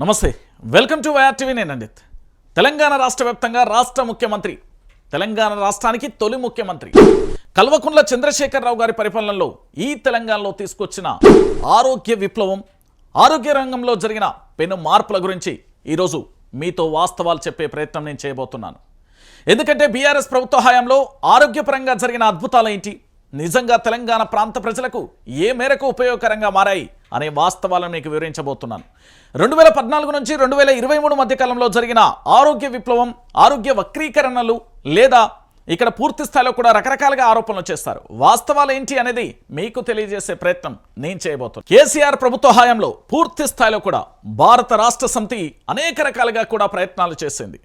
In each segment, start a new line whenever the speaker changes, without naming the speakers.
నమస్తే. Welcome to YR TV నేను అండిత్ తెలంగాణ రాష్ట్ర వ్యాప్తంగా రాష్ట్ర ముఖ్యమంత్రి తెలంగాణ రాష్ట్రానికి తొలి ముఖ్యమంత్రి కల్వకుంట్ల చంద్రశేఖరరావు గారి పరిపాలనలో ఈ తెలంగాణలో తీసుకొచ్చిన ఆరోగ్య విప్లవం ఆరోగ్య రంగంలో జరిగిన పెను మార్పుల గురించి ఈరోజు మీతో వాస్తవాలు చెప్పే ప్రయత్నం నేను చేయబోతున్నాను. ఎందుకంటే బీఆర్ఎస్ ప్రభుత్వ హయాంలో ఆరోగ్యపరంగా జరిగిన అద్భుతాలు ఏంటి? నిజంగా తెలంగాణ ప్రాంత ప్రజలకు ఏ మేరకు ఉపయోగకరంగా మారాయి? అనే వాస్తవాలను మీకు వివరించబోతున్నాను. రెండు వేల పద్నాలుగు నుంచి రెండు వేల ఇరవై మూడు మధ్యకాలంలో జరిగిన ఆరోగ్య విప్లవం ఆరోగ్య వక్రీకరణలు లేదా ఇక్కడ పూర్తి స్థాయిలో కూడా రకరకాలుగా ఆరోపణలు చేస్తారు. వాస్తవాలు ఏంటి అనేది మీకు తెలియజేసే ప్రయత్నం నేను చేయబోతున్నాను. కేసీఆర్ ప్రభుత్వ హయాంలో పూర్తి స్థాయిలో కూడా భారత రాష్ట్ర సమితి అనేక రకాలుగా కూడా ప్రయత్నాలు చేసింది.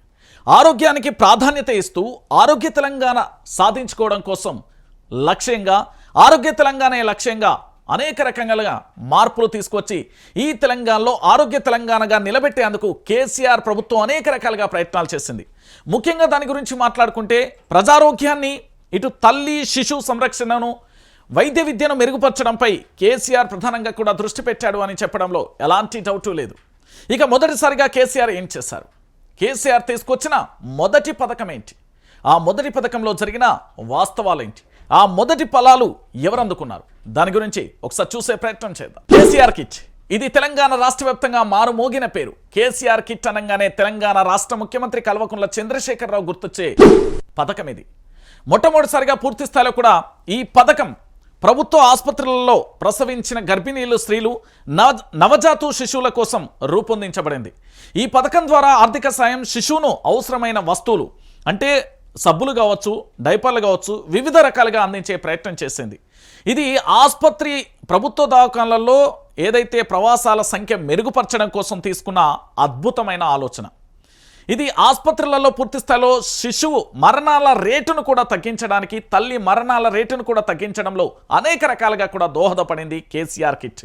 ఆరోగ్యానికి ప్రాధాన్యత ఇస్తూ ఆరోగ్య తెలంగాణ సాధించుకోవడం కోసం లక్ష్యంగా ఆరోగ్య తెలంగాణ లక్ష్యంగా అనేక రకాలుగా మార్పులు తీసుకొచ్చి ఈ తెలంగాణలో ఆరోగ్య తెలంగాణగా నిలబెట్టేందుకు కేసీఆర్ ప్రభుత్వం అనేక రకాలుగా ప్రయత్నాలు చేసింది. ముఖ్యంగా దాని గురించి మాట్లాడుకుంటే ప్రజారోగ్యాన్ని ఇటు తల్లి శిశు సంరక్షణను వైద్య విద్యను మెరుగుపరచడంపై కేసీఆర్ ప్రధానంగా కూడా దృష్టి పెట్టాడు అని చెప్పడంలో ఎలాంటి డౌటు లేదు. ఇక మొదటిసారిగా కేసీఆర్ ఏం చేశారు? కేసీఆర్ తీసుకొచ్చిన మొదటి పథకం ఏంటి? ఆ మొదటి పథకంలో జరిగిన వాస్తవాలేంటి? ఆ మొదటి ఫలాలు ఎవరు అందుకున్నారు దాని గురించి ఒకసారి చూసే ప్రయత్నం చేద్దాం. కేసీఆర్ కిట్. ఇది తెలంగాణ రాష్ట్ర వ్యాప్తంగా మారుమోగిన పేరు. కేసీఆర్ కిట్ అనగానే తెలంగాణ రాష్ట్ర ముఖ్యమంత్రి కల్వకుంట్ల చంద్రశేఖరరావు గుర్తొచ్చే పథకం ఇది. మొట్టమొదటిసారిగా పూర్తి స్థాయిలో కూడా ఈ పథకం ప్రభుత్వ ఆసుపత్రులలో ప్రసవించిన గర్భిణీలు స్త్రీలు నవజాతు శిశువుల కోసం రూపొందించబడింది. ఈ పథకం ద్వారా ఆర్థిక సాయం శిశువును అవసరమైన వస్తువులు అంటే సబ్బులు కావచ్చు డైపర్లు కావచ్చు వివిధ రకాలుగా అందించే ప్రయత్నం చేసింది. ఇది ఆసుపత్రి ప్రభుత్వ దవాఖానలలో ఏదైతే ప్రవాసాల సంఖ్య మెరుగుపరచడం కోసం తీసుకున్న అద్భుతమైన ఆలోచన. ఇది ఆసుపత్రులలో పూర్తి స్థాయిలో శిశువు మరణాల రేటును కూడా తగ్గించడానికి తల్లి మరణాల రేటును కూడా తగ్గించడంలో అనేక రకాలుగా కూడా దోహదపడింది కేసీఆర్ కిట్.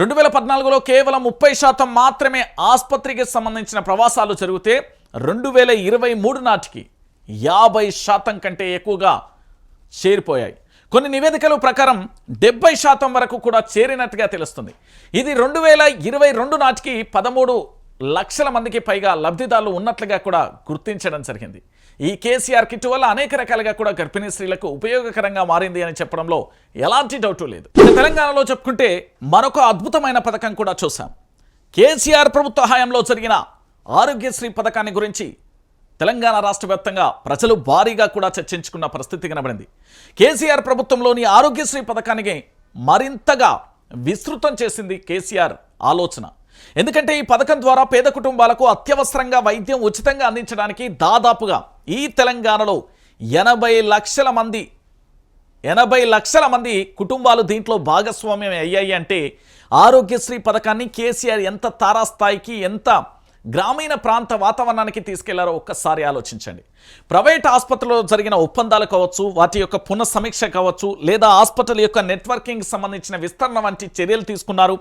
రెండు వేల పద్నాలుగులో కేవలం ముప్పై శాతం మాత్రమే ఆసుపత్రికి సంబంధించిన ప్రవాసాలు జరిగితే రెండు వేల ఇరవై మూడు నాటికి యాభై శాతం కంటే ఎక్కువగా చేరిపోయాయి. కొన్ని నివేదికల ప్రకారం డెబ్బై శాతం వరకు కూడా చేరినట్టుగా తెలుస్తుంది. ఇది రెండు వేల ఇరవై రెండు నాటికి పదమూడు లక్షల మందికి పైగా లబ్ధిదారులు ఉన్నట్లుగా కూడా గుర్తించడం జరిగింది. ఈ కేసీఆర్ కిట్ వల్ల అనేక రకాలుగా కూడా గర్భిణీ స్త్రీలకు ఉపయోగకరంగా మారింది అని చెప్పడంలో ఎలాంటి డౌటు లేదు. తెలంగాణలో చెప్పుకుంటే మరొక అద్భుతమైన పథకం కూడా చూసాం కేసీఆర్ ప్రభుత్వ హయాంలో జరిగిన ఆరోగ్యశ్రీ పథకాన్ని గురించి తెలంగాణ రాష్ట్ర వ్యాప్తంగా ప్రజలు భారీగా కూడా చర్చించుకున్న పరిస్థితి కనబడింది. కేసీఆర్ ప్రభుత్వంలోని ఆరోగ్యశ్రీ పథకానికి మరింతగా విస్తృతం చేసింది కేసీఆర్ ఆలోచన. ఎందుకంటే ఈ పథకం ద్వారా పేద కుటుంబాలకు అత్యవసరంగా వైద్యం ఉచితంగా అందించడానికి దాదాపుగా ఈ తెలంగాణలో ఎనభై లక్షల మంది ఎనభై లక్షల మంది కుటుంబాలు దీంట్లో భాగస్వామ్యం అయ్యాయి అంటే ఆరోగ్యశ్రీ పథకాన్ని కేసీఆర్ ఎంత తారాస్థాయికి ఎంత గ్రామీణ ప్రాంత వాతావరణానికి తీసుకెళ్ళారో ఒక్కసారి ఆలోచించండి. ప్రైవేట్ ఆసుపత్రిలో జరిగిన ఒప్పందాలు కావచ్చు వాటి యొక్క పునఃసమీక్ష కావచ్చు లేదా హాస్పిటల్ యొక్క నెట్వర్కింగ్ సంబంధించిన విస్తరణ వంటి చర్యలు తీసుకున్నారు.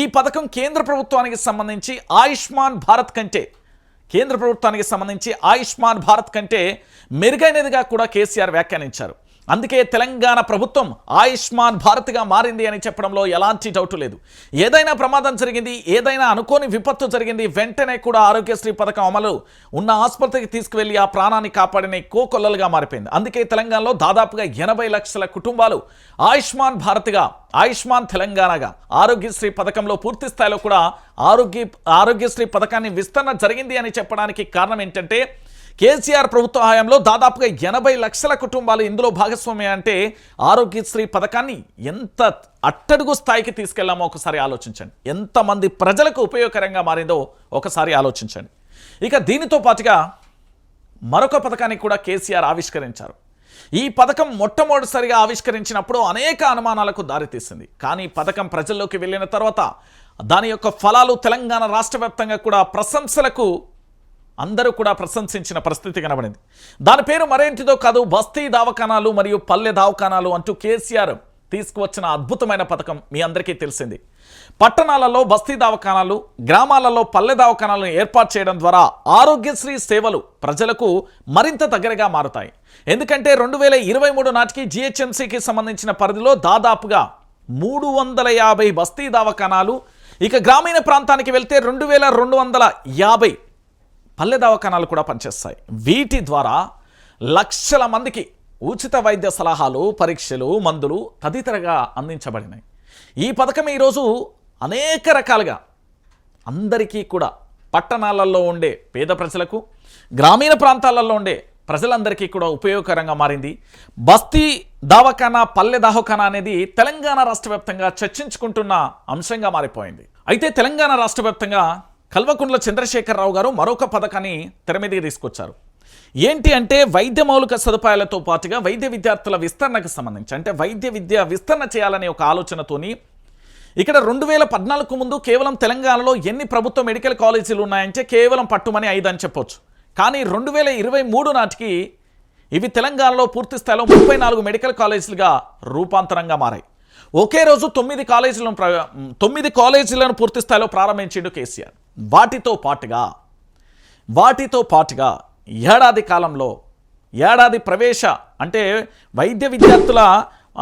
ఈ పథకం కేంద్ర ప్రభుత్వానికి సంబంధించి ఆయుష్మాన్ భారత్ కంటే కేంద్ర ప్రభుత్వానికి సంబంధించి ఆయుష్మాన్ భారత్ కంటే మెరుగైనదిగా కూడా కేసీఆర్ వ్యాఖ్యానించారు. అందుకే తెలంగాణ ప్రభుత్వం ఆయుష్మాన్ భారత్గా మారింది అని చెప్పడంలో ఎలాంటి డౌట్ లేదు. ఏదైనా ప్రమాదం జరిగింది ఏదైనా అనుకోని విపత్తు జరిగింది వెంటనే కూడా ఆరోగ్యశ్రీ పథకం అమలు ఉన్న ఆసుపత్రికి తీసుకువెళ్ళి ఆ ప్రాణాన్ని కాపాడిన కోకొల్లలుగా మారిపోయింది. అందుకే తెలంగాణలో దాదాపుగా ఎనభై లక్షల కుటుంబాలు ఆయుష్మాన్ భారత్గా ఆయుష్మాన్ తెలంగాణగా ఆరోగ్యశ్రీ పథకంలో పూర్తి స్థాయిలో కూడా ఆరోగ్య ఆరోగ్యశ్రీ పథకాన్ని విస్తరణ జరిగింది అని చెప్పడానికి కారణం ఏంటంటే కేసీఆర్ ప్రభుత్వ హయాంలో దాదాపుగా ఎనభై లక్షల కుటుంబాలు ఇందులో భాగస్వామ్యం అంటే ఆరోగ్యశ్రీ పథకాన్ని ఎంత అట్టడుగు స్థాయికి తీసుకెళ్ళామో ఒకసారి ఆలోచించండి. ఎంతమంది ప్రజలకు ఉపయోగకరంగా మారిందో ఒకసారి ఆలోచించండి. ఇక దీనితో పాటుగా మరొక పథకాన్ని కూడా కేసీఆర్ ఆవిష్కరించారు. ఈ పథకం మొట్టమొదటిసారిగా ఆవిష్కరించినప్పుడు అనేక అనుమానాలకు దారితీసింది. కానీ పథకం ప్రజల్లోకి వెళ్ళిన తర్వాత దాని యొక్క ఫలాలు తెలంగాణ రాష్ట్ర కూడా ప్రశంసలకు అందరూ కూడా ప్రశంసించిన పరిస్థితి కనబడింది. దాని పేరు మరేంటిదో కాదు బస్తీ దవాఖానాలు మరియు పల్లె దవాఖానాలు అంటూ కేసీఆర్ తీసుకువచ్చిన అద్భుతమైన పథకం మీ అందరికీ తెలిసింది. పట్టణాలలో బస్తీ దవాఖానాలు గ్రామాలలో పల్లె దవాఖానాలను ఏర్పాటు చేయడం ద్వారా ఆరోగ్యశ్రీ సేవలు ప్రజలకు మరింత దగ్గరగా మారుతాయి. ఎందుకంటే రెండు వేల ఇరవై మూడు నాటికి జిహెచ్ఎంసీకి సంబంధించిన పరిధిలో దాదాపుగా మూడు వందల యాభై బస్తీ దవాఖానాలు. ఇక గ్రామీణ ప్రాంతానికి వెళ్తే రెండు వేల రెండు వందల యాభై పల్లె దవాఖానాలు కూడా పనిచేస్తాయి. వీటి ద్వారా లక్షల మందికి ఉచిత వైద్య సలహాలు పరీక్షలు మందులు తదితరగా అందించబడినాయి. ఈ పథకం ఈరోజు అనేక రకాలుగా అందరికీ కూడా పట్టణాలలో ఉండే పేద ప్రజలకు గ్రామీణ ప్రాంతాలలో ఉండే ప్రజలందరికీ కూడా ఉపయోగకరంగా మారింది. బస్తీ దావఖానా పల్లె దావఖానా అనేది తెలంగాణ రాష్ట్ర చర్చించుకుంటున్న అంశంగా మారిపోయింది. అయితే తెలంగాణ రాష్ట్ర కల్వకుంట్ల చంద్రశేఖరరావు గారు మరొక పథకాన్ని తెర మీదకి తీసుకొచ్చారు. ఏంటి అంటే వైద్య మౌలిక సదుపాయాలతో పాటుగా వైద్య విద్యార్థుల విస్తరణకు సంబంధించి అంటే వైద్య విద్య విస్తరణ చేయాలనే ఒక ఆలోచనతోని ఇక్కడ రెండు వేల పద్నాలుగు ముందు కేవలం తెలంగాణలో ఎన్ని ప్రభుత్వ మెడికల్ కాలేజీలు ఉన్నాయంటే కేవలం పట్టుమని ఐదు అని చెప్పొచ్చు. కానీ రెండు వేల ఇరవై మూడు నాటికి ఇవి తెలంగాణలో పూర్తి స్థాయిలో ముప్పై నాలుగు మెడికల్ కాలేజీలుగా రూపాంతరంగా మారాయి. ఒకే రోజు తొమ్మిది కాలేజీలను ప్ర- తొమ్మిది కాలేజీలను పూర్తి స్థాయిలో ప్రారంభించిండు కేసీఆర్. వాటితో పాటుగా వాటితో పాటుగా ఏడాది కాలంలో ఏడాది ప్రవేశ అంటే వైద్య విద్యార్థుల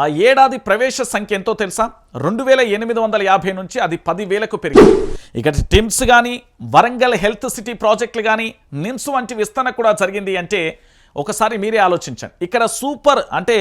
ఆ ఏడాది ప్రవేశ సంఖ్య ఎంతో తెలుసా? రెండు వేల ఎనిమిది వందల యాభై నుంచి అది పదివేలకు పెరిగింది. ఇక టిమ్స్ కానీ వరంగల్ హెల్త్ సిటీ ప్రాజెక్టులు కానీ నిమ్స్ వంటి విస్తరణ కూడా జరిగింది అంటే ఒకసారి మీరే ఆలోచించండి. ఇక్కడ సూపర్ అంటే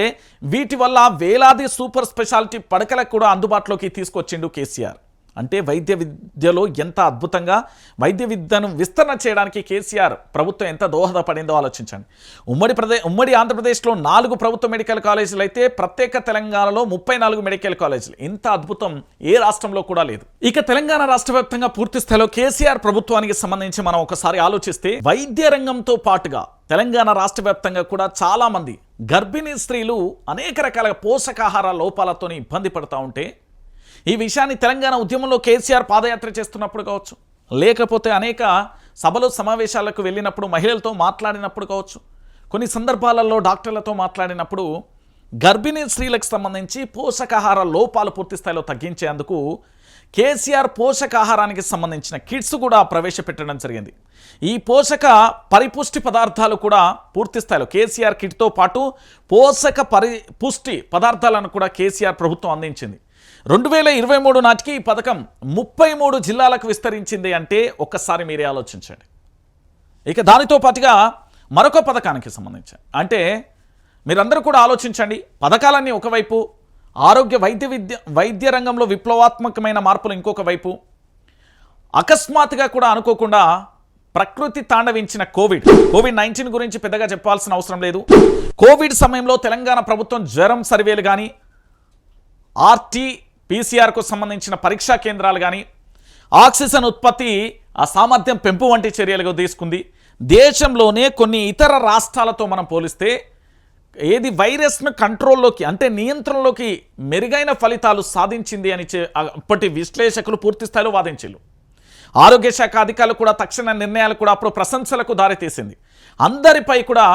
వీటి వల్ల వేలాది సూపర్ స్పెషాలిటీ పడకలకు కూడా అందుబాటులోకి తీసుకొచ్చిండు కేసీఆర్. అంటే వైద్య విద్యలో ఎంత అద్భుతంగా వైద్య విద్యను విస్తరణ చేయడానికి కేసీఆర్ ప్రభుత్వం ఎంత దోహదపడిందో ఆలోచించండి. ఉమ్మడి ప్రదే ఉమ్మడి ఆంధ్రప్రదేశ్లో నాలుగు ప్రభుత్వ మెడికల్ కాలేజీలు అయితే ప్రత్యేక తెలంగాణలో ముప్పై నాలుగు మెడికల్ కాలేజీలు. ఇంత అద్భుతం ఏ రాష్ట్రంలో కూడా లేదు. ఇక తెలంగాణ రాష్ట్ర వ్యాప్తంగా పూర్తి స్థాయిలో కేసీఆర్ ప్రభుత్వానికి సంబంధించి మనం ఒకసారి ఆలోచిస్తే వైద్య రంగంతో పాటుగా తెలంగాణ రాష్ట్ర వ్యాప్తంగా కూడా చాలామంది గర్భిణీ స్త్రీలు అనేక రకాల పోషకాహార లోపాలతోనే ఇబ్బంది పడుతూ ఉంటే ఈ విషయాన్ని తెలంగాణ ఉద్యమంలో కేసీఆర్ పాదయాత్ర చేస్తున్నప్పుడు కావచ్చు లేకపోతే అనేక సభలు సమావేశాలకు వెళ్ళినప్పుడు మహిళలతో మాట్లాడినప్పుడు కావచ్చు కొన్ని సందర్భాలలో డాక్టర్లతో మాట్లాడినప్పుడు గర్భిణీ స్త్రీలకు సంబంధించి పోషకాహార లోపాలు పూర్తి స్థాయిలో తగ్గించేందుకు కేసీఆర్ పోషకాహారానికి సంబంధించిన కిట్స్ కూడా ప్రవేశపెట్టడం జరిగింది. ఈ పోషక పరిపుష్టి పదార్థాలు కూడా పూర్తి స్థాయిలో కేసీఆర్ కిట్తో పాటు పోషక పరి పుష్టి పదార్థాలను కూడా కేసీఆర్ ప్రభుత్వం అందించింది. రెండు వేల ఇరవై మూడు నాటికి ఈ పథకం ముప్పై మూడు జిల్లాలకు విస్తరించింది అంటే ఒక్కసారి మీరే ఆలోచించండి. ఇక దానితో పాటుగా మరొక పథకానికి సంబంధించి. అంటే మీరందరూ కూడా ఆలోచించండి పథకాలన్నీ ఒకవైపు ఆరోగ్య వైద్య విద్య వైద్య రంగంలో విప్లవాత్మకమైన మార్పులు ఇంకొక వైపు. అకస్మాత్తుగా కూడా అనుకోకుండా ప్రకృతి తాండవించిన కోవిడ్. కోవిడ్ నైన్టీన్ గురించి పెద్దగా చెప్పాల్సిన అవసరం లేదు. కోవిడ్ సమయంలో తెలంగాణ ప్రభుత్వం జ్వరం సర్వేలు కానీ ఆర్టీ పీసీఆర్కు సంబంధించిన పరీక్షా కేంద్రాలు కానీ ఆక్సిజన్ ఉత్పత్తి ఆ సామర్థ్యం పెంపు వంటి చర్యలుగా తీసుకుంది. దేశంలోనే కొన్ని ఇతర రాష్ట్రాలతో మనం పోలిస్తే ఏది వైరస్ను కంట్రోల్లోకి అంటే నియంత్రణలోకి మెరుగైన ఫలితాలు సాధించింది అని చే- అప్పటి విశ్లేషకులు పూర్తి స్థాయిలో వాదించారు ఆరోగ్య శాఖ అధికారులు కూడా తక్షణ నిర్ణయాలు కూడా అప్పుడు ప్రశంసలకు దారితీసింది. అందరిపై కూడా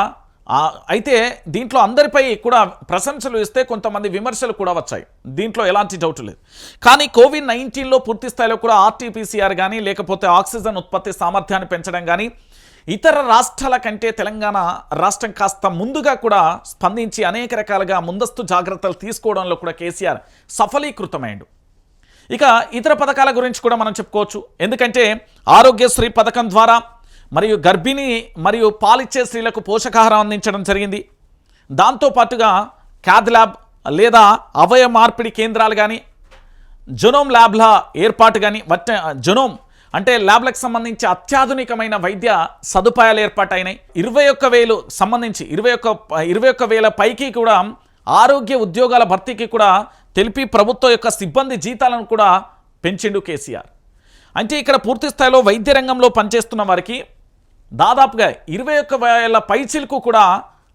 అయితే దీంట్లో అందరిపై కూడా ప్రశంసలు ఇస్తే కొంతమంది విమర్శలు కూడా వచ్చాయి. దీంట్లో ఎలాంటి డౌట్ లేదు. కానీ కోవిడ్ నైన్టీన్లో పూర్తి స్థాయిలో కూడా ఆర్టీపీసీఆర్ కానీ లేకపోతే ఆక్సిజన్ ఉత్పత్తి సామర్థ్యాన్ని పెంచడం కానీ ఇతర రాష్ట్రాల కంటే తెలంగాణ రాష్ట్రం కాస్త ముందుగా కూడా స్పందించి అనేక రకాలుగా ముందస్తు జాగ్రత్తలు తీసుకోవడంలో కూడా కేసీఆర్ సఫలీకృతమైండు ఇక ఇతర పథకాల గురించి కూడా మనం చెప్పుకోవచ్చు. ఎందుకంటే ఆరోగ్యశ్రీ పథకం ద్వారా మరియు గర్భిణీ మరియు పాలిచ్చే స్త్రీలకు పోషకాహారం అందించడం జరిగింది. దాంతోపాటుగా క్యాద్ ల్యాబ్ లేదా అవయ మార్పిడి కేంద్రాలు కానీ జొనోమ్ ల్యాబ్ల ఏర్పాటు కానీ వట్ జొనోమ్ అంటే ల్యాబ్లకు సంబంధించి అత్యాధునికమైన వైద్య సదుపాయాలు ఏర్పాటైనాయి. ఇరవై ఒక్క వేలు సంబంధించి ఇరవై ఒక్క ఇరవై ఒక్క వేల పైకి కూడా ఆరోగ్య ఉద్యోగాల భర్తీకి కూడా తెలిపి ప్రభుత్వం యొక్క సిబ్బంది జీతాలను కూడా పెంచిండు కేసీఆర్. అంటే ఇక్కడ పూర్తి స్థాయిలో వైద్య రంగంలో పనిచేస్తున్న వారికి దాదాపుగా ఇరవై ఒక్క వేల పైచిలకు కూడా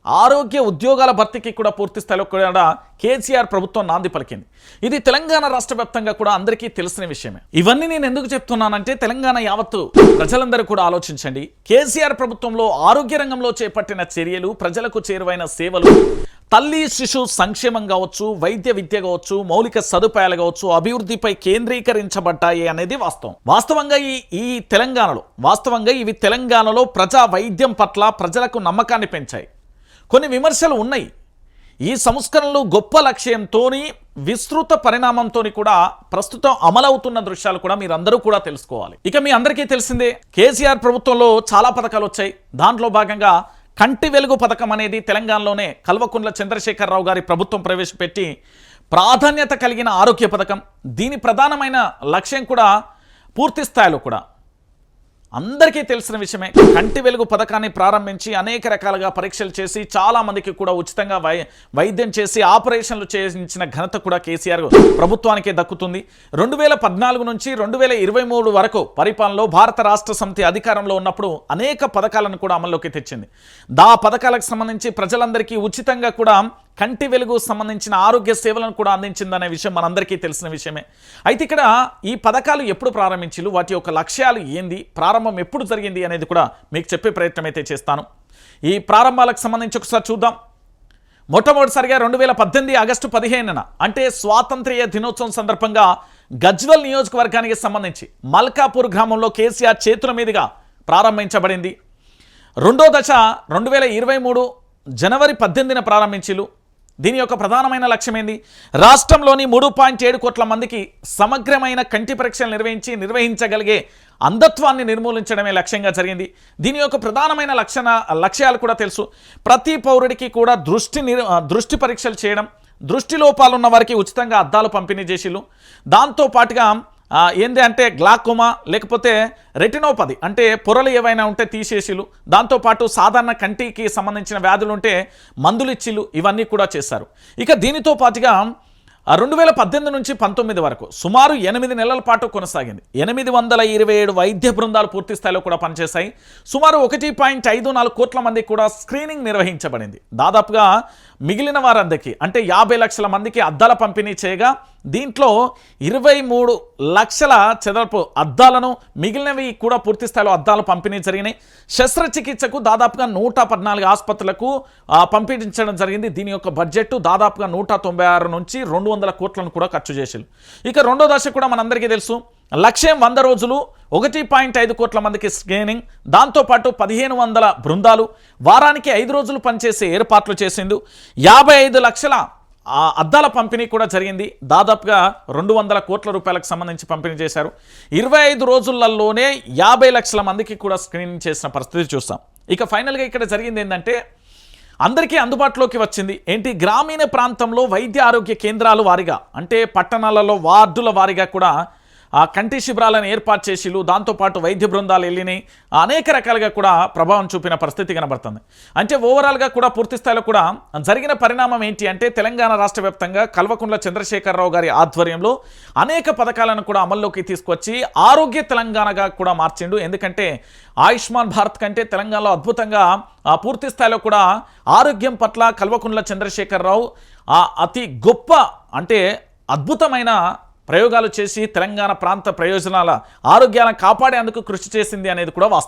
ఆరోగ్య ఉద్యోగాల భర్తీకి కూడా పూర్తి స్థాయిలో కూడా కేసీఆర్ ప్రభుత్వం నాంది పలికింది. ఇది తెలంగాణ రాష్ట్ర వ్యాప్తంగా కూడా అందరికీ తెలిసిన విషయమే. ఇవన్నీ నేను ఎందుకు చెప్తున్నానంటే తెలంగాణ యావత్తు ప్రజలందరూ కూడా ఆలోచించండి. కేసీఆర్ ప్రభుత్వంలో ఆరోగ్య రంగంలో చేపట్టిన చర్యలు ప్రజలకు చేరువైన సేవలు తల్లి శిశు సంక్షేమం కావచ్చు వైద్య విద్య కావచ్చు మౌలిక సదుపాయాలు కావచ్చు అభివృద్ధిపై కేంద్రీకరించబడ్డాయి అనేది వాస్తవం. వాస్తవంగా ఈ ఈ తెలంగాణలో వాస్తవంగా ఇవి తెలంగాణలో ప్రజా వైద్యం పట్ల ప్రజలకు నమ్మకాన్ని పెంచాయి. కొన్ని విమర్శలు ఉన్నాయి. ఈ సంస్కరణలు గొప్ప లక్ష్యంతోని విస్తృత పరిణామంతో కూడా ప్రస్తుతం అమలవుతున్న దృశ్యాలు కూడా మీరందరూ కూడా తెలుసుకోవాలి. ఇక మీ అందరికీ తెలిసిందే కేసీఆర్ ప్రభుత్వంలో చాలా పథకాలు వచ్చాయి. దాంట్లో భాగంగా కంటి వెలుగు పథకం అనేది తెలంగాణలోనే కల్వకుంట్ల చంద్రశేఖరరావు గారి ప్రభుత్వం ప్రవేశపెట్టి ప్రాధాన్యత కలిగిన ఆరోగ్య పథకం. దీని ప్రధానమైన లక్ష్యం కూడా పూర్తి స్థాయిలో కూడా అందరికీ తెలిసిన విషయమే. కంటి వెలుగు పథకాన్ని ప్రారంభించి అనేక రకాలుగా పరీక్షలు చేసి చాలా మందికి కూడా ఉచితంగా వై వైద్యం చేసి ఆపరేషన్లు చేయించిన ఘనత కూడా కేసీఆర్ ప్రభుత్వానికే దక్కుతుంది. రెండు వేల పద్నాలుగు నుంచి రెండు వేల ఇరవై మూడు వరకు పరిపాలనలో భారత రాష్ట్ర సమితి అధికారంలో ఉన్నప్పుడు అనేక పథకాలను కూడా అమల్లోకి తెచ్చింది. దా పథకాలకు సంబంధించి ప్రజలందరికీ ఉచితంగా కూడా కంటి వెలుగు సంబంధించిన ఆరోగ్య సేవలను కూడా అందించిందనే విషయం మనందరికీ తెలిసిన విషయమే. అయితే ఇక్కడ ఈ పథకాలు ఎప్పుడు ప్రారంభించారు వాటి యొక్క లక్ష్యాలు ఏంది? ప్రారంభం ఎప్పుడు జరిగింది అనేది కూడా మీకు చెప్పే ప్రయత్నం అయితే చేస్తాను. ఈ ప్రారంభాలకు సంబంధించి ఒకసారి చూద్దాం. మొట్టమొదటిసారిగా రెండు వేల పద్దెనిమిది ఆగస్టు పదిహేనున అంటే స్వాతంత్ర్య దినోత్సవం సందర్భంగా గజ్వల్ నియోజకవర్గానికి సంబంధించి మల్కాపూర్ గ్రామంలో కేసీఆర్ చేతుల మీదుగా ప్రారంభించబడింది. రెండో దశ రెండు వేల ఇరవై మూడు జనవరి పద్దెనిమిదిన ప్రారంభించిలు దీని యొక్క ప్రధానమైన లక్ష్యం ఏంది రాష్ట్రంలోని మూడు పాయింట్ ఏడు కోట్ల మందికి సమగ్రమైన కంటి పరీక్షలు నిర్వహించి నిర్వహించగలిగే అంధత్వాన్ని నిర్మూలించడమే లక్ష్యంగా జరిగింది. దీని యొక్క ప్రధానమైన లక్షణ లక్ష్యాలు కూడా తెలుసు. ప్రతి పౌరుడికి కూడా దృష్టి దృష్టి పరీక్షలు చేయడం దృష్టి లోపాలు ఉన్న వారికి ఉచితంగా అద్దాలు పంపిణీ చేసిళ్ళు. దాంతో ఏంది అంటే గ్లాకోమా లేకపోతే రెటినోపది అంటే పొరలు ఏవైనా ఉంటే తీసేసిలు దాంతోపాటు సాధారణ కంటికి సంబంధించిన వ్యాధులు ఉంటే మందులు ఇచ్చిలు ఇవన్నీ కూడా చేశారు ఇక దీనితో పాటుగా రెండు వేల పద్దెనిమిది నుంచి పంతొమ్మిది వరకు సుమారు ఎనిమిది నెలల పాటు కొనసాగింది. ఎనిమిది వందల ఇరవై ఏడు వైద్య బృందాలు పూర్తి స్థాయిలో కూడా పనిచేశాయి. సుమారు ఒకటి పాయింట్ ఐదు నాలుగు కోట్ల మందికి కూడా స్క్రీనింగ్ నిర్వహించబడింది. దాదాపుగా మిగిలిన వారందరికీ అంటే యాభై లక్షల మందికి అద్దాల పంపిణీ చేయగా దీంట్లో ఇరవై మూడు లక్షల చదరపు అద్దాలను మిగిలినవి కూడా పూర్తి స్థాయిలో అద్దాలు పంపిణీ జరిగినాయి. శస్త్రచికిత్సకు దాదాపుగా నూట పద్నాలుగు ఆసుపత్రులకు పంపించడం జరిగింది. దీని యొక్క బడ్జెట్ దాదాపుగా నూట తొంభై ఆరు నుంచి రెండు వందల కోట్లను కూడా ఖర్చు చేసారు ఇక రెండో దశ కూడా మనందరికీ తెలుసు. లక్ష్యం వంద రోజులు ఒకటి పాయింట్ ఐదు కోట్ల మందికి స్క్రీనింగ్ దాంతోపాటు పదిహేను వందల బృందాలు వారానికి ఐదు రోజులు పనిచేసే ఏర్పాట్లు చేసింది యాభై ఐదు లక్షల అద్దాల పంపిణీ కూడా జరిగింది. దాదాపుగా రెండు వందల కోట్ల రూపాయలకు సంబంధించి పంపిణీ చేశారు. ఇరవై ఐదు రోజులలోనే యాభై లక్షల మందికి కూడా స్క్రీనింగ్ చేసిన పరిస్థితి చూస్తాం. ఇక ఫైనల్గా ఇక్కడ జరిగింది ఏంటంటే అందరికీ అందుబాటులోకి వచ్చింది. ఏంటి? గ్రామీణ ప్రాంతంలో వైద్య ఆరోగ్య కేంద్రాలు వారిగా అంటే పట్టణాలలో వార్డుల వారిగా కూడా ఆ కంటి శిబిరాలను ఏర్పాటు చేసిలు దాంతోపాటు వైద్య బృందాలు వెళ్ళినాయి. అనేక రకాలుగా కూడా ప్రభావం చూపిన పరిస్థితి కనబడుతుంది. అంటే ఓవరాల్గా కూడా పూర్తి స్థాయిలో కూడా జరిగిన పరిణామం ఏంటి అంటే తెలంగాణ రాష్ట్ర వ్యాప్తంగా కల్వకుంట్ల చంద్రశేఖరరావు గారి ఆధ్వర్యంలో అనేక పథకాలను కూడా అమల్లోకి తీసుకొచ్చి ఆరోగ్య తెలంగాణగా కూడా మార్చిండు. ఎందుకంటే ఆయుష్మాన్ భారత్ కంటే తెలంగాణలో అద్భుతంగా ఆ, పూర్తి స్థాయిలో కూడా ఆరోగ్యం పట్ల కల్వకుంట్ల చంద్రశేఖరరావు ఆ, అతి గొప్ప అంటే అద్భుతమైన ప్రయోగాలు చేసి తెలంగాణ ప్రాంత ప్రయోజనాల ఆరోగ్యాలను కాపాడేందుకు కృషి చేసింది అనేది కూడా వాస్తవం.